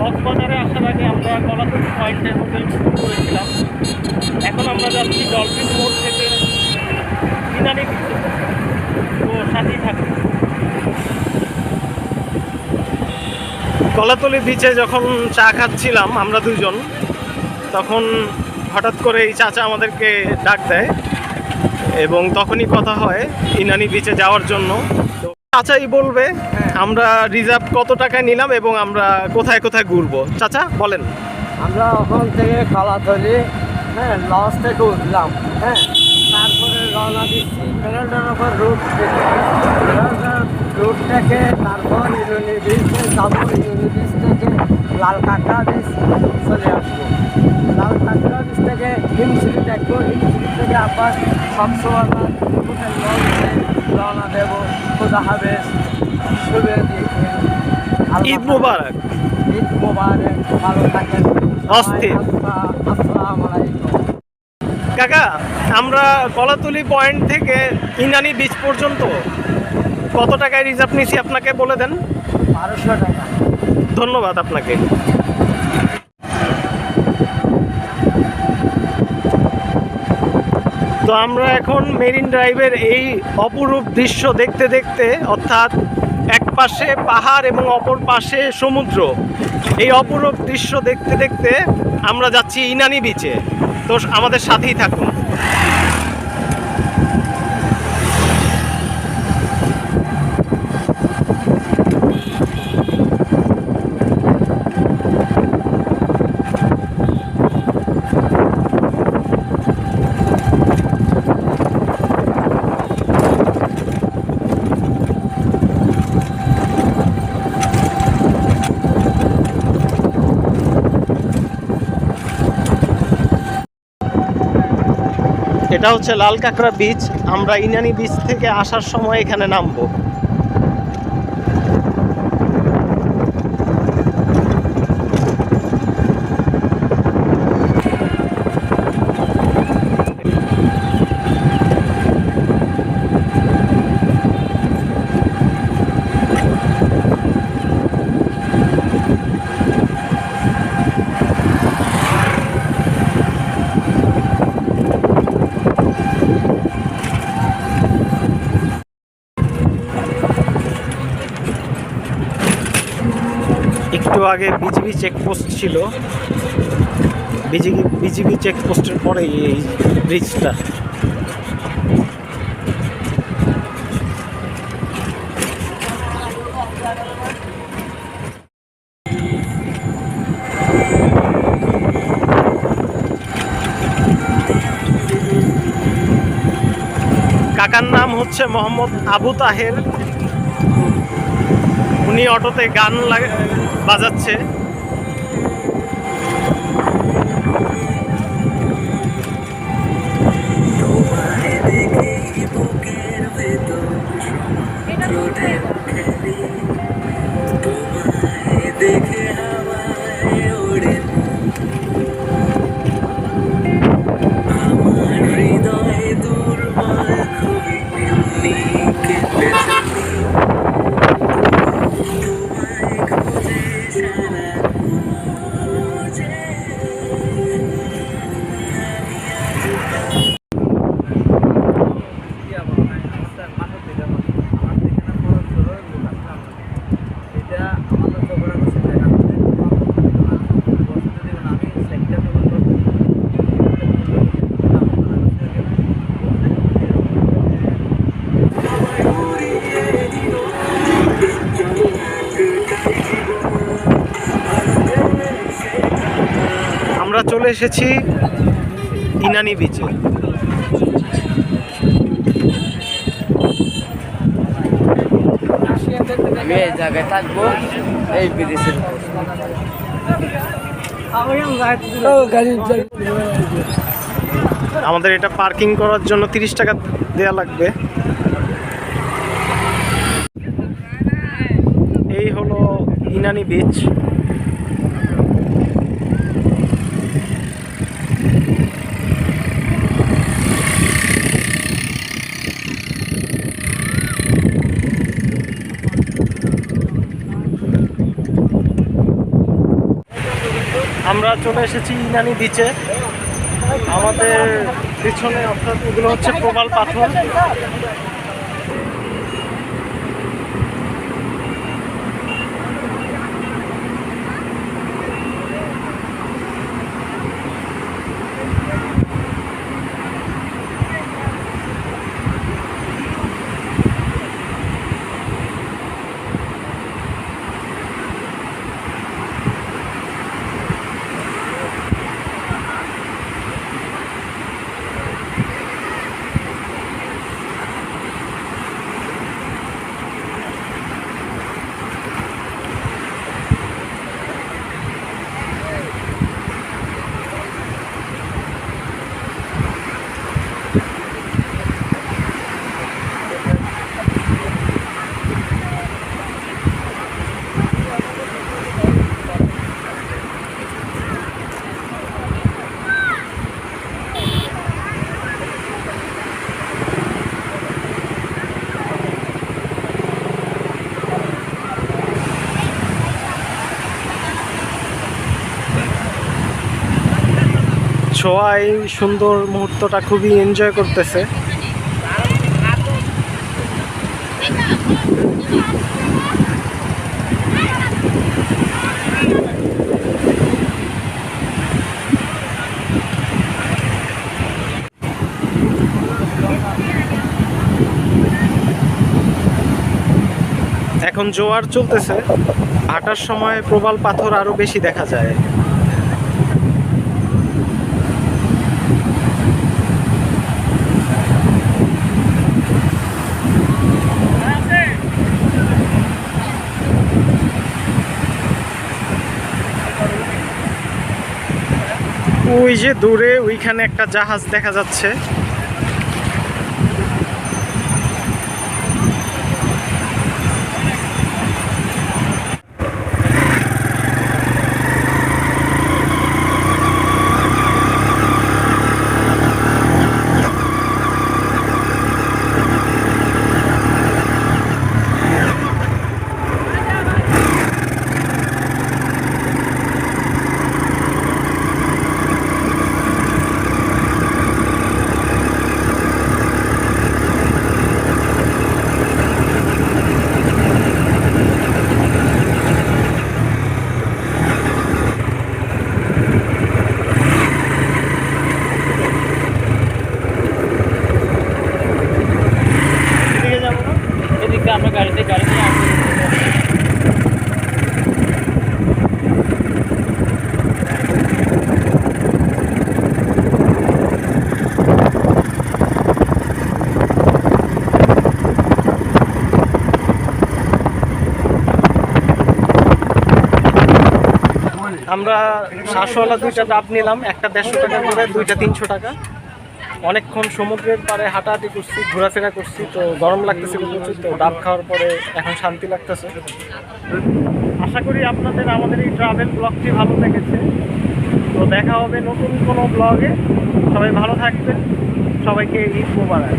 কক্সবাজারে আসার আগে আমরা পয়েন্টে হোটেল বুক করেছিলাম। এখন আমরা যাচ্ছি ডলফিন মোড় থেকে ইনানি তো সাথেই থাকুন। কলাতলি বিচে যখন চা খাচ্ছিলাম আমরা দুজন, তখন হঠাৎ করে এই চাচা আমাদেরকে ডাক দেয় এবং তখনই কথা হয়, ইনানি বিচে যাওয়ার জন্য। তো চাচাই বলবে আমরা রিজার্ভ কত টাকায় নিলাম এবং আমরা কোথায় কোথায় ঘুরবো? চাচা, বলেন। আমরা ওখান থেকে কলাতলি হ্যাঁ লস থেকে উঠলাম হ্যাঁ। তারপরে রওনা দিচ্ছি প্যারাডানোভার রুট থেকে। রুট থেকে তারপর ইউনি বিচে থেকে লাল কাঁকড়া বিচ চলে আসব। লাল কাঁকড়া বিচ থেকে হিমশিরি দেখব। হিমশিরি থেকে আবার সবসময় রওনা দেবো। খোদা দেখে ঈদ মুবারক। ঈদ মোবারক ভালো থাকেন। অস্থির। কাকা আমরা কলাতলি পয়েন্ট থেকে ইনানি বিচ পর্যন্ত কত টাকায় রিজার্ভ নিছি আপনাকে বলে দেন? বারোশো টাকা। ধন্যবাদ আপনাকে। তো আমরা এখন মেরিন ড্রাইভের এই অপরূপ দৃশ্য দেখতে দেখতে অর্থাৎ পাশে পাহাড় এবং অপর পাশে সমুদ্র। এই অপরূপ দৃশ্য দেখতে দেখতে আমরা যাচ্ছি ইনানি বিচে তো আমাদের সাথেই থাকুন। এটা হচ্ছে লাল কাঁকড়া বীজ আমরা ইনানি বীজ থেকে আসার সময় এখানে নামবো। একটু আগে বিজিবি চেকপোস্ট ছিল। বিজিবি বিজিবি চেকপোস্টের পরে এই ব্রিজটা কাকার নাম হচ্ছে মোহাম্মদ আবু তাহের। উনি অটোতে গান লাগা- বাজাচ্ছে আমরা চলে এসেছি ইনানি বিচে আমি এই জায়গায় থাকব এই বিদেশের আমাদের এটা পার্কিং করার জন্য তিরিশ টাকা দেয়া লাগবে। এই হলো ইনানি বিচ আমরা চলে এসেছি ইনানি বিচে আমাদের পিছনে অর্থাৎ এগুলো হচ্ছে প্রবাল পাথর। এই সুন্দর মুহূর্তটা খুবই এনজয় করতেছে। এখন জোয়ার চলতেছে। হাঁটার সময় প্রবাল পাথর আরও বেশি দেখা যায়। ওই যে দূরে ওইখানে একটা জাহাজ দেখা যাচ্ছে। আমরা শ্বাসওয়ালা দুইটা ডাব নিলাম, একটা দেড়শো টাকা করে, দুইটা তিনশো টাকা। অনেকক্ষণ সমুদ্রের পাড়ে হাঁটাহাঁটি করছি, ঘোরাফেরা করছি, তো গরম লাগতেছে প্রচুর তো ডাব খাওয়ার পরে এখন শান্তি লাগতেছে। আশা করি আপনাদের আমাদের এই ট্রাভেল ব্লগটি ভালো লেগেছে। তো দেখা হবে নতুন কোনো ব্লগে সবাই ভালো থাকবেন। সবাইকে ঈদ মোবারক।